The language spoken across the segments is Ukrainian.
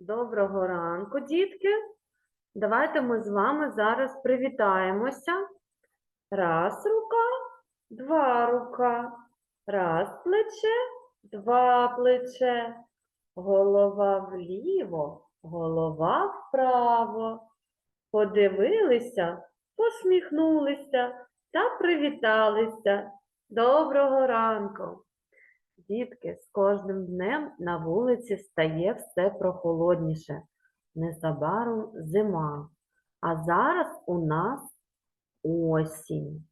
Доброго ранку, дітки. Давайте ми з вами зараз привітаємося. Раз рука, два рука, раз плече, два плече, голова вліво, голова вправо. Подивилися, посміхнулися та привіталися. Доброго ранку. Дітки, з кожним днем на вулиці стає все прохолодніше. Незабаром зима. А зараз у нас осінь.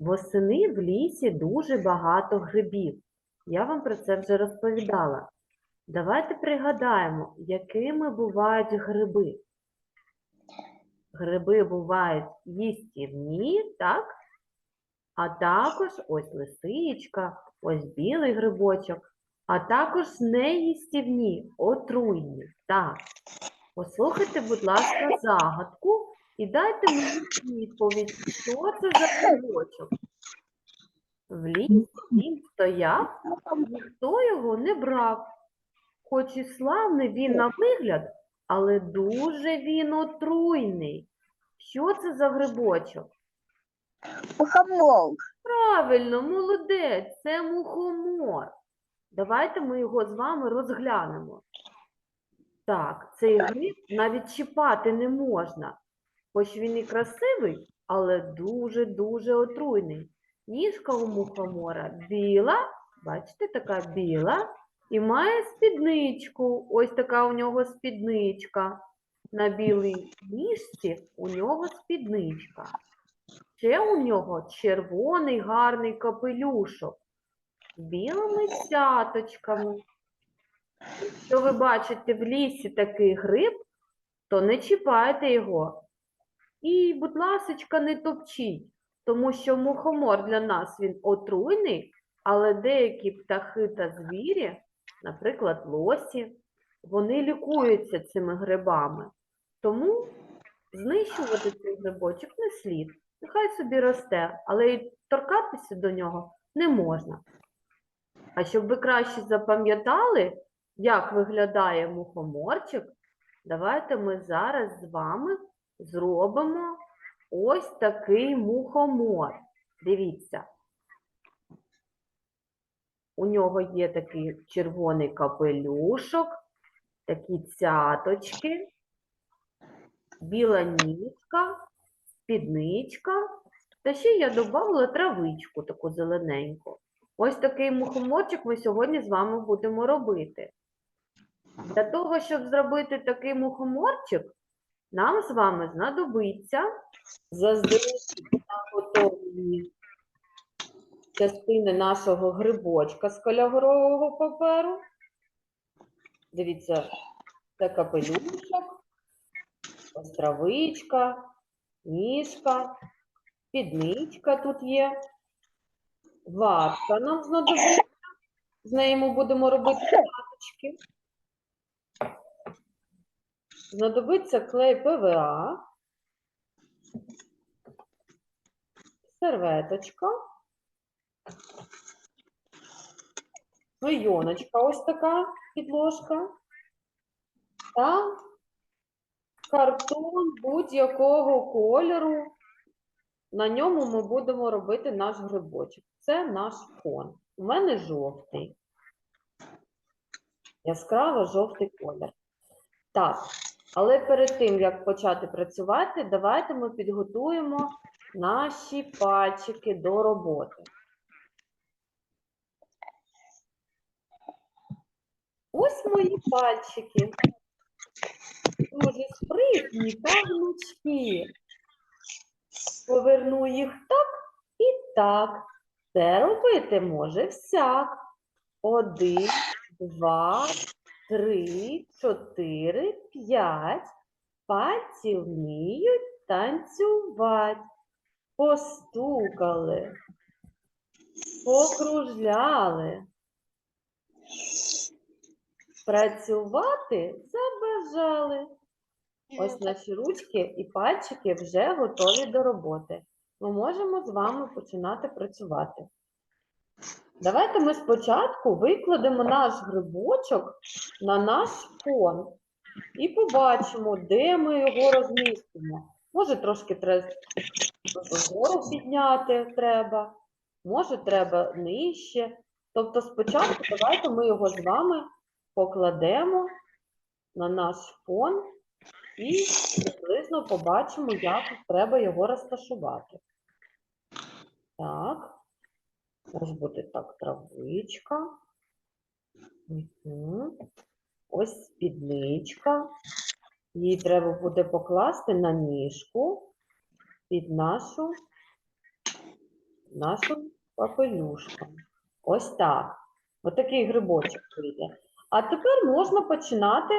Восени в лісі дуже багато грибів. Я вам про це вже розповідала. Давайте пригадаємо, якими бувають гриби. Гриби бувають їстівні, так? А також ось лисичка, ось білий грибочок, а також неїстівні, отруйні. Так. Послухайте, будь ласка, загадку і дайте мені відповідь, що це за грибочок. В лісі він стояв, ніхто його не брав. Хоч і славний він на вигляд, але дуже він отруйний. Що це за грибочок? Мухомор. Правильно, молодець, це мухомор. Давайте ми його з вами розглянемо. Так, цей гриб навіть чіпати не можна, хоч він і красивий, але дуже-дуже отруйний. Ніжка у мухомора біла, бачите, така біла, і має спідничку. Ось така у нього спідничка. На білій ніжці у нього спідничка. Ще у нього червоний гарний капелюшок з білими цяточками. Якщо ви бачите в лісі такий гриб, то не чіпайте його. І, будь ласочка, не топчіть, тому що мухомор для нас він отруйний, але деякі птахи та звірі, наприклад, лосі, вони лікуються цими грибами. Тому знищувати цей грибочок не слід. Нехай собі росте, але й торкатися до нього не можна. А щоб ви краще запам'ятали, як виглядає мухоморчик, давайте ми зараз з вами зробимо ось такий мухомор. Дивіться. У нього є такий червоний капелюшок, такі цяточки, біла ніжка, спідничка. Та ще я додала травичку таку зелененьку. Ось такий мухоморчик ми сьогодні з вами будемо робити. Для того, щоб зробити такий мухоморчик, нам з вами знадобиться заздалегідь наготовлені частини нашого грибочка з кольорового паперу. Дивіться, це капелюшок, ось травичка, ніжка, підничка тут є. Ватка нам знадобиться. З нею ми будемо робити каточки. Знадобиться клей ПВА, серветочка, клейоночка ось така підложка та картон будь-якого кольору. На ньому ми будемо робити наш грибочок. Це наш фон. У мене жовтий. Яскраво жовтий колір. Так, але перед тим, як почати працювати, давайте ми підготуємо наші пальчики до роботи. Ось мої пальчики. Дуже спритні та гнучкі. Поверну їх так і так. Це робити може всяк. Один, два, три, чотири, п'ять. Пальці вміють танцювати. Постукали, покружляли. Працювати забажали. Ось наші ручки і пальчики вже готові до роботи. Ми можемо з вами починати працювати. Давайте ми спочатку викладемо наш грибочок на наш фон і побачимо, де ми його розмістимо. Може, трошки треба вгору підняти треба, може, треба нижче. Тобто, спочатку давайте ми його з вами покладемо на наш фон і приблизно побачимо, як треба його розташувати. Так. Ось буде так травичка. Мгм. Ось спідничка. Її треба буде покласти на ніжку під нашу, нашу папелюшку. Ось так. Отакий грибочок вийде. А тепер можна починати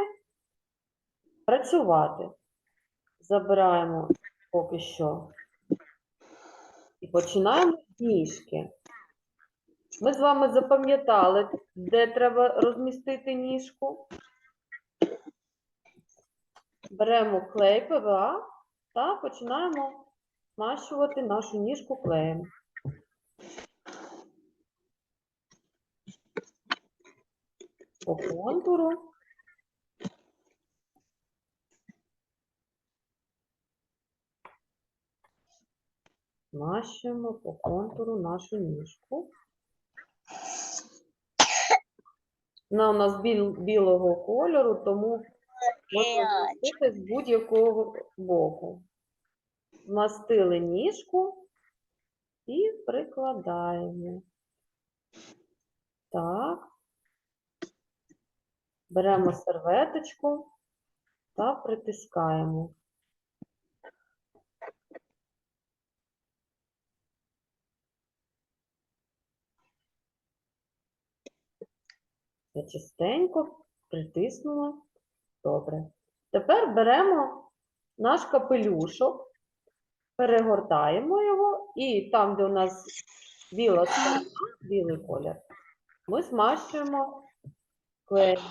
працювати. Забираємо поки що. І починаємо з ніжки. Ми з вами запам'ятали, де треба розмістити ніжку. Беремо клей ПВА та починаємо змащувати нашу ніжку клеєм. По контуру. Змащуємо по контуру нашу ніжку. Вона у нас біл, білого кольору, тому можна змастити з будь-якого боку. Змастили ніжку і прикладаємо. Так. Беремо серветочку та притискаємо. Я частенько притиснула. Добре. Тепер беремо наш капелюшок, перегортаємо його, і там, де у нас біла сторона, білий колір, ми змащуємо клеєм.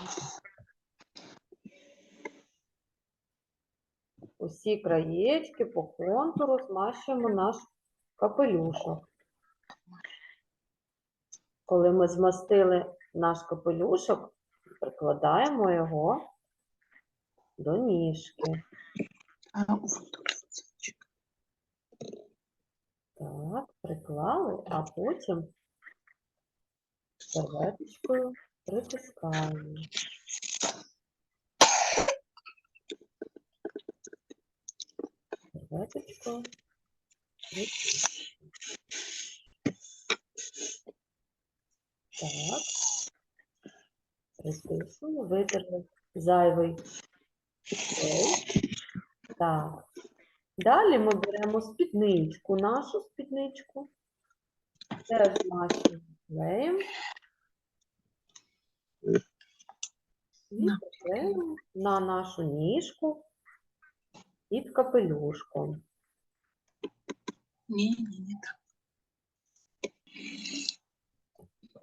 Усі краєчки по контуру змащуємо наш капелюшок. Коли ми змастили наш капелюшок, прикладаємо його до ніжки. Так, приклали, а потім серветочкою притискаємо. Серветочкою притискаємо. Так. Притиснули, витерли зайвий. Так. Далі ми беремо спідничку, нашу спідничку. Теж змащуємо клеєм. І На. на нашу ніжку під капелюшком. Не, не,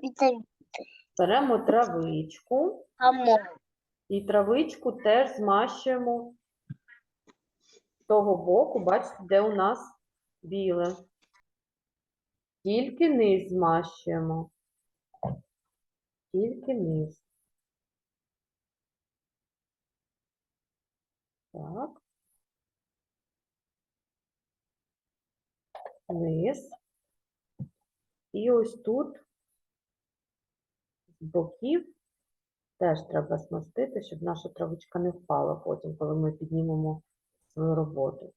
не так. Беремо травичку і травичку теж змащуємо з того боку, бачите, де у нас біле. Тільки низ змащуємо. Тільки низ. Так. Низ. І ось тут боків теж треба змастити, щоб наша травичка не впала потім, коли ми піднімемо свою роботу.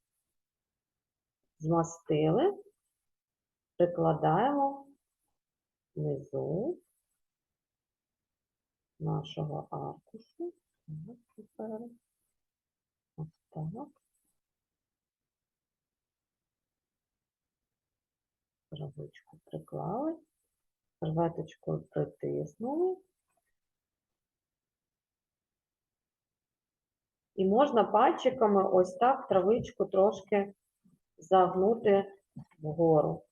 Змастили, прикладаємо внизу нашого аркушу. Ось. Травичку приклали, серветочкою притиснули. І можна пальчиками ось так травичку трошки загнути вгору.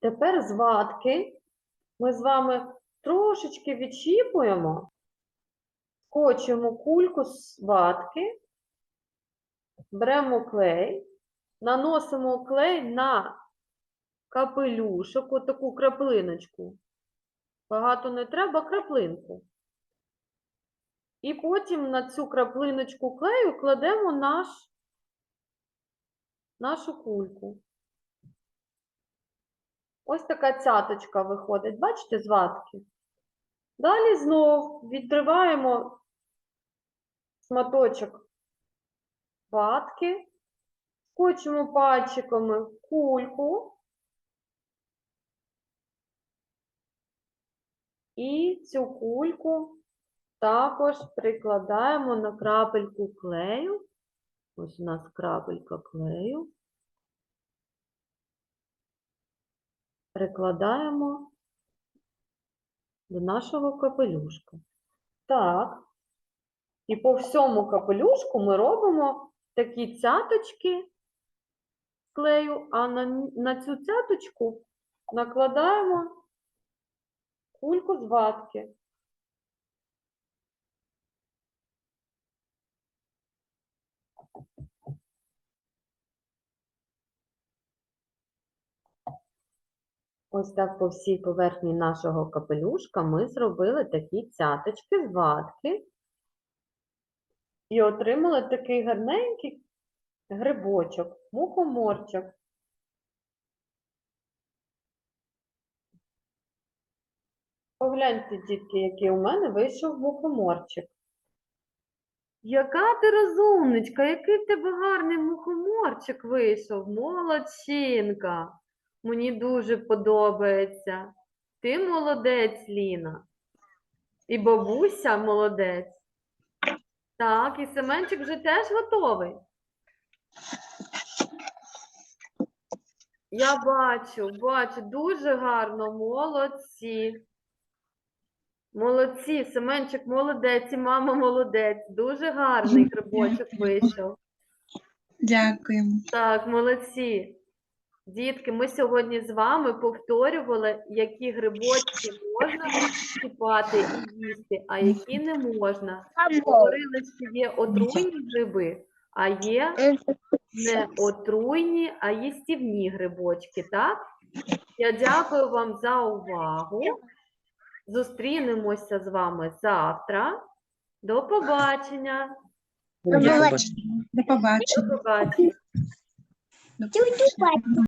Тепер з ватки ми з вами трошечки відчіпуємо, скочуємо кульку з ватки беремо клей, наносимо клей на капелюшок, отаку краплиночку. Багато не треба, краплинку. І потім на цю краплиночку клею кладемо наш, нашу кульку. Ось така цяточка виходить, бачите, з. Далі знов відриваємо шматочок ватки, скочимо пальчиками кульку і цю кульку також прикладаємо на крапельку клею. Ось у нас крапелька клею. Прикладаємо до нашого капелюшка. Так. І по всьому капелюшку ми робимо такі цяточки клею, а на, на цю цяточку накладаємо кульку з ватки. Ось так по всій поверхні нашого капелюшка ми зробили такі цяточки з ватки і отримали такий гарненький грибочок, мухоморчик. Погляньте, дітки, який у мене вийшов мухоморчик. Яка ти розумничка, який в тебе гарний мухоморчик вийшов, молодчинка. Мені дуже подобається. Ти молодець, Ліна. І бабуся молодець. Так, і Семенчик вже теж готовий. Я бачу, бачу, дуже гарно, молодці. Молодці, Семенчик молодець і мама молодець. Дуже гарний грибочок вийшов. Дякуємо. Так, молодці. Дітки, ми сьогодні з вами повторювали, які грибочки можна чіпати і їсти, а які не можна. Говорили, що є отруйні гриби, а є не отруйні, а їстівні грибочки, так? Я дякую вам за увагу. Зустрінемося з вами завтра. До побачення. До побачення. До побачення. До побачення. До побачення.